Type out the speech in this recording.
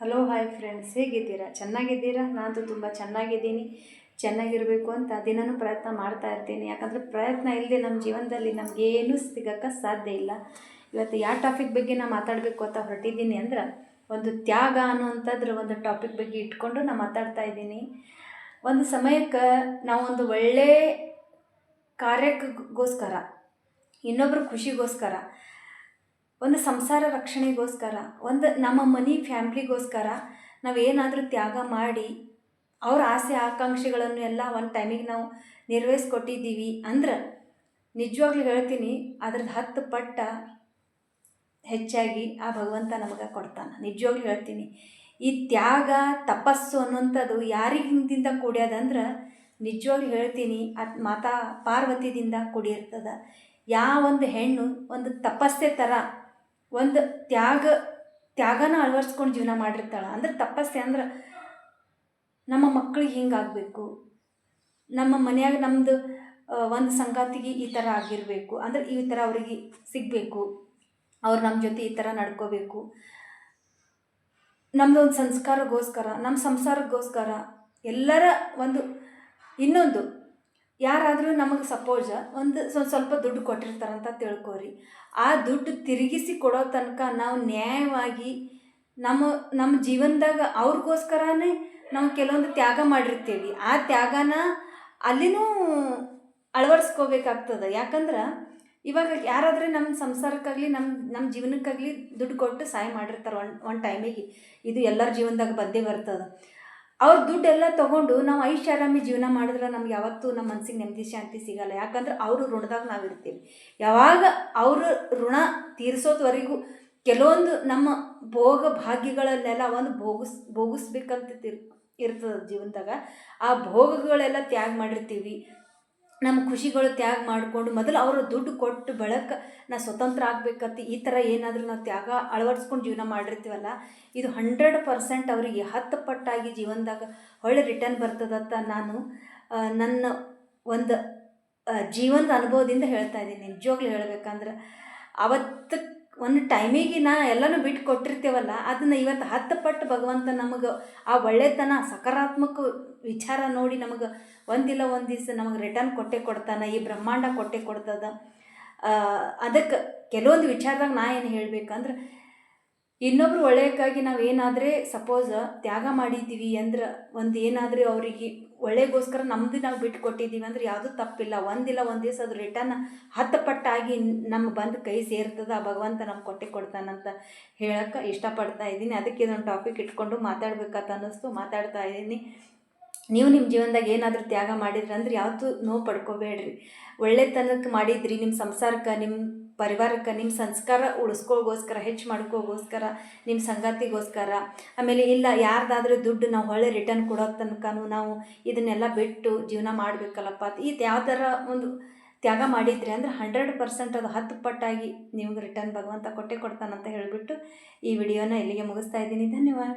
Hello hi friends ಹೇಗಿದ್ದೀರಾ? ಚೆನ್ನಾಗಿದ್ದೀರಾ? ನಾನು ತುಂಬ ಚೆನ್ನಾಗಿದ್ದೀನಿ. ಚೆನ್ನಾಗಿರಬೇಕು ಅಂತ ದಿನನೂ ಪ್ರಯತ್ನ ಮಾಡ್ತಾ ಇರ್ತೀನಿ. ಯಾಕಂದರೆ ಪ್ರಯತ್ನ ಇಲ್ಲದೆ ನಮ್ಮ ಜೀವನದಲ್ಲಿ ನಮಗೇನು ಸಿಗೋಕ್ಕೆ ಸಾಧ್ಯ ಇಲ್ಲ. ಇವತ್ತು ಯಾವ ಟಾಪಿಕ್ ಬಗ್ಗೆ ನಾನು ಮಾತಾಡಬೇಕು ಅಂತ ಹೊರಟಿದ್ದೀನಿ ಅಂದ್ರೆ ಒಂದು ತ್ಯಾಗ ಅನ್ನುವಂಥದ್ರ ಒಂದು ಟಾಪಿಕ್ ಬಗ್ಗೆ ಇಟ್ಕೊಂಡು ನಾನು ಮಾತಾಡ್ತಾ ಇದ್ದೀನಿ. ಒಂದು ಸಮಯಕ್ಕೆ ನಾವು ಒಂದು ಒಳ್ಳೆಯ ಕಾರ್ಯಕ್ಕೋಸ್ಕರ ಇನ್ನೊಬ್ಬರ ಖುಷಿಗೋಸ್ಕರ ಒಂದು ಸಂಸಾರ ರಕ್ಷಣೆಗೋಸ್ಕರ, ಒಂದು ನಮ್ಮ ಮನೆ ಫ್ಯಾಮ್ಲಿಗೋಸ್ಕರ ನಾವೇನಾದರೂ ತ್ಯಾಗ ಮಾಡಿ, ಅವ್ರ ಆಸೆ ಆಕಾಂಕ್ಷೆಗಳನ್ನು ಎಲ್ಲ ಒಂದು ಟೈಮಿಗೆ ನಾವು ನೆರವೇರಿಸ್ಕೊಟ್ಟಿದ್ದೀವಿ ಅಂದ್ರೆ ನಿಜವಾಗ್ಲೂ ಹೇಳ್ತೀನಿ ಅದ್ರದ್ದು ಹತ್ತು ಪಟ್ಟ ಹೆಚ್ಚಾಗಿ ಆ ಭಗವಂತ ನಮಗೆ ಕೊಡ್ತಾನೆ. ನಿಜವಾಗ್ಲೂ ಹೇಳ್ತೀನಿ. ಈ ತ್ಯಾಗ, ತಪಸ್ಸು ಅನ್ನುವಂಥದ್ದು ಯಾರಿಗಿಂದ ಕೂಡ್ಯದಂದ್ರೆ ನಿಜವಾಗ್ಲೂ ಹೇಳ್ತೀನಿ ಅದು ಮಾತಾ ಪಾರ್ವತಿದಿಂದ ಕೂಡಿರ್ತದೆ. ಯಾವ ಒಂದು ಹೆಣ್ಣು ಒಂದು ತಪಸ್ಸೆ ಥರ ಒಂದು ತ್ಯಾಗ, ತ್ಯಾಗನ ಅಳವಡಿಸ್ಕೊಂಡು ಜೀವನ ಮಾಡಿರ್ತಾಳೆ. ಅಂದ್ರೆ ತಪಸ್ಸೆ ಅಂದ್ರೆ ನಮ್ಮ ಮಕ್ಕಳಿಗೆ ಹಿಂಗಾಗಬೇಕು ನಮ್ಮ ಮನೆಯಾಗ ನಮ್ಮದು ಒಂದು ಸಂಗಾತಿಗೆ ಈ ಥರ ಆಗಿರಬೇಕು. ಅಂದ್ರೆ ಈ ಥರ ಅವರಿಗೆ ಸಿಗಬೇಕು. ಅವ್ರು ನಮ್ಮ ಜೊತೆ ಈ ಥರ ನಡ್ಕೋಬೇಕು. ನಮ್ಮದು ಒಂದು ಸಂಸ್ಕಾರಕ್ಕೋಸ್ಕರ ನಮ್ಮ ಸಂಸಾರಕ್ಕೋಸ್ಕರ ಎಲ್ಲರ ಒಂದು ಇನ್ನೊಂದು ಯಾರಾದರೂ ನಮಗೆ ಸಪೋಸ್ ಒಂದು ಸ್ವಲ್ಪ ಸ್ವಲ್ಪ ದುಡ್ಡು ಕೊಟ್ಟಿರ್ತಾರಂತ ತಿಳ್ಕೊರಿ. ಆ ದುಡ್ಡು ತಿರುಗಿಸಿ ಕೊಡೋ ತನಕ ನಾವು ನ್ಯಾಯವಾಗಿ ನಮ್ಮ ನಮ್ಮ ಜೀವನದಾಗ ಅವ್ರಿಗೋಸ್ಕರನೇ ನಾವು ಕೆಲವೊಂದು ತ್ಯಾಗ ಮಾಡಿರ್ತೀವಿ. ಆ ತ್ಯಾಗನ ಅಲ್ಲಿನೂ ಅಳವಡಿಸ್ಕೋಬೇಕಾಗ್ತದೆ. ಯಾಕಂದ್ರೆ ಇವಾಗ ಯಾರಾದರೂ ನಮ್ಮ ಸಂಸಾರಕ್ಕಾಗಲಿ ನಮ್ಮ ನಮ್ಮ ಜೀವನಕ್ಕಾಗಲಿ ದುಡ್ಡು ಕೊಟ್ಟು ಸಹಾಯ ಮಾಡಿರ್ತಾರೆ ಒನ್ ಒನ್ ಟೈಮಿಗೆ ಇದು ಎಲ್ಲರ ಜೀವನದಾಗ ಬಂದೇ ಬರ್ತದೆ. ಅವ್ರ ದುಡ್ಡೆಲ್ಲ ತೊಗೊಂಡು ನಾವು ಐಷಾರಾಮಿ ಜೀವನ ಮಾಡಿದ್ರೆ ನಮ್ಗೆ ಯಾವತ್ತೂ ನಮ್ಮ ಮನ್ಸಿಗೆ ನೆಮ್ಮದಿ, ಶಾಂತಿ ಸಿಗಲ್ಲ. ಯಾಕಂದ್ರೆ ಅವರು ಋಣದಾಗ ನಾವು ಇರ್ತೀವಿ. ಯಾವಾಗ ಅವರು ಋಣ ತೀರಿಸೋದ್ವರೆಗೂ ಕೆಲವೊಂದು ನಮ್ಮ ಭೋಗ ಭಾಗ್ಯಗಳನ್ನೆಲ್ಲ ಒಂದು ಭೋಗಿಸ್, ಭೋಗಿಸ್ಬೇಕಂತ ಇರ್ತದೆ ಜೀವನದಾಗ. ಆ ಭೋಗಗಳೆಲ್ಲ ತ್ಯಾಗ ಮಾಡಿರ್ತೀವಿ. ನಮ್ಮ ಖುಷಿಗಳು ತ್ಯಾಗ ಮಾಡಿಕೊಂಡು ಮೊದಲು ಅವರು ದುಡ್ಡು ಕೊಟ್ಟು ಬಳಕ ನಾ ಸ್ವತಂತ್ರ ಆಗ್ಬೇಕತ್ತಿ. ಈ ಥರ ಏನಾದರೂ ನಾವು ತ್ಯಾಗ ಅಳವಡಿಸ್ಕೊಂಡು ಜೀವನ ಮಾಡಿರ್ತೀವಲ್ಲ, ಇದು ಹಂಡ್ರೆಡ್ ಪರ್ಸೆಂಟ್ ಅವರಿಗೆ ಹತ್ತು ಪಟ್ಟಾಗಿ ಜೀವನದಾಗ ಒಳ್ಳೆ ರಿಟರ್ನ್ ಬರ್ತದಂತ ನಾನು ನನ್ನ ಒಂದು ಜೀವನದ ಅನುಭವದಿಂದ ಹೇಳ್ತಾ ಇದ್ದೀನಿ. ನಿಜವಾಗ್ಲೂ ಹೇಳ್ಬೇಕಂದ್ರೆ ಅವತ್ತು ಒಂದು ಟೈಮಿಗೆ ನಾ ಎಲ್ಲನೂ ಬಿಟ್ಟು ಕೊಟ್ಟಿರ್ತೇವಲ್ಲ, ಅದನ್ನು ಇವತ್ತು ಹತ್ತು ಪಟ್ಟು ಭಗವಂತ ನಮಗೆ ಆ ಒಳ್ಳೆತನ, ಸಕಾರಾತ್ಮಕ ವಿಚಾರ ನೋಡಿ ನಮಗೆ ಒಂದಿಲ್ಲ ಒಂದು ದಿವಸ ನಮಗೆ ರಿಟರ್ನ್ ಕೊಟ್ಟೆ ಕೊಡ್ತಾನೆ, ಈ ಬ್ರಹ್ಮಾಂಡ ಕೊಟ್ಟೆ ಕೊಡ್ತದ. ಅದಕ್ಕೆ ಕೆಲವೊಂದು ವಿಚಾರದಾಗ ನಾ ಏನು ಹೇಳಬೇಕಂದ್ರೆ ಇನ್ನೊಬ್ರು ಒಳ್ಳೆಯಕ್ಕಾಗಿ ನಾವು ಏನಾದರೆ ಸಪೋಸ್ ತ್ಯಾಗ ಮಾಡಿದ್ದೀವಿ ಅಂದ್ರೆ ಒಂದು ಏನಾದರೂ ಅವರಿಗೆ ಒಳ್ಳೆಗೋಸ್ಕರ ನಮ್ಮದು ನಾವು ಬಿಟ್ಟು ಕೊಟ್ಟಿದ್ದೀವಿ ಅಂದ್ರೆ ಯಾವುದೂ ತಪ್ಪಿಲ್ಲ. ಒಂದಿಲ್ಲ, ಒಂದು ದಿವಸ ಅದು ರಿಟರ್ನ್ ಹತ್ತು ಪಟ್ಟಾಗಿ ನಮ್ಮ ಬಂದು ಕೈ ಸೇರ್ತದೆ, ಆ ಭಗವಂತ ನಮ್ಗೆ ಕೊಟ್ಟೆ ಕೊಡ್ತಾನಂತ ಹೇಳಕ್ಕೆ ಇಷ್ಟಪಡ್ತಾ ಇದ್ದೀನಿ. ಅದಕ್ಕೆ ಇದೊಂದು ಟಾಪಿಕ್ ಇಟ್ಕೊಂಡು ಮಾತಾಡ್ಬೇಕಂತ ಅನ್ನಿಸ್ತು. ಮಾತಾಡ್ತಾ ಇದ್ದೀನಿ. ನೀವು ನಿಮ್ಮ ಜೀವನದಾಗ ಏನಾದರೂ ತ್ಯಾಗ ಮಾಡಿದ್ರಿ ಅಂದ್ರೆ ಯಾವತ್ತೂ ನೋವು ಪಡ್ಕೋಬೇಡ್ರಿ. ಒಳ್ಳೆತನಕ್ಕೆ ಮಾಡಿದ್ರಿ ನಿಮ್ಮ ಸಂಸಾರಕ್ಕೆ ನಿಮ್ಮ ಪರಿವಾರಕ್ಕೆ ನಿಮ್ಮ ಸಂಸ್ಕಾರ ಉಳಿಸ್ಕೋಗೋಸ್ಕರ ಹೆಚ್ಚು ಮಾಡ್ಕೋಗೋಸ್ಕರ ನಿಮ್ಮ ಸಂಗಾತಿಗೋಸ್ಕರ. ಆಮೇಲೆ ಇಲ್ಲ, ಯಾರ್ದಾದ್ರೂ ದುಡ್ಡು ನಾವು ಹೊಳೆ ರಿಟರ್ನ್ ಕೊಡೋ ತನಕನೂ ನಾವು ಇದನ್ನೆಲ್ಲ ಬಿಟ್ಟು ಜೀವನ ಮಾಡಬೇಕಲ್ಲಪ್ಪ. ಈ ಯಾವ ಥರ ಒಂದು ತ್ಯಾಗ ಮಾಡಿದ್ರಿ ಅಂದ್ರೆ ಹಂಡ್ರೆಡ್ ಪರ್ಸೆಂಟ್ ಅದು ಹತ್ತು ಪಟ್ಟಾಗಿ ನಿಮ್ಗೆ ರಿಟರ್ನ್ ಭಗವಂತ ಕೊಟ್ಟೆ ಕೊಡ್ತಾನಂತ ಹೇಳಿಬಿಟ್ಟು ಈ ವಿಡಿಯೋನ ಇಲ್ಲಿಗೆ ಮುಗಿಸ್ತಾ ಇದ್ದೀನಿ. ಧನ್ಯವಾದ.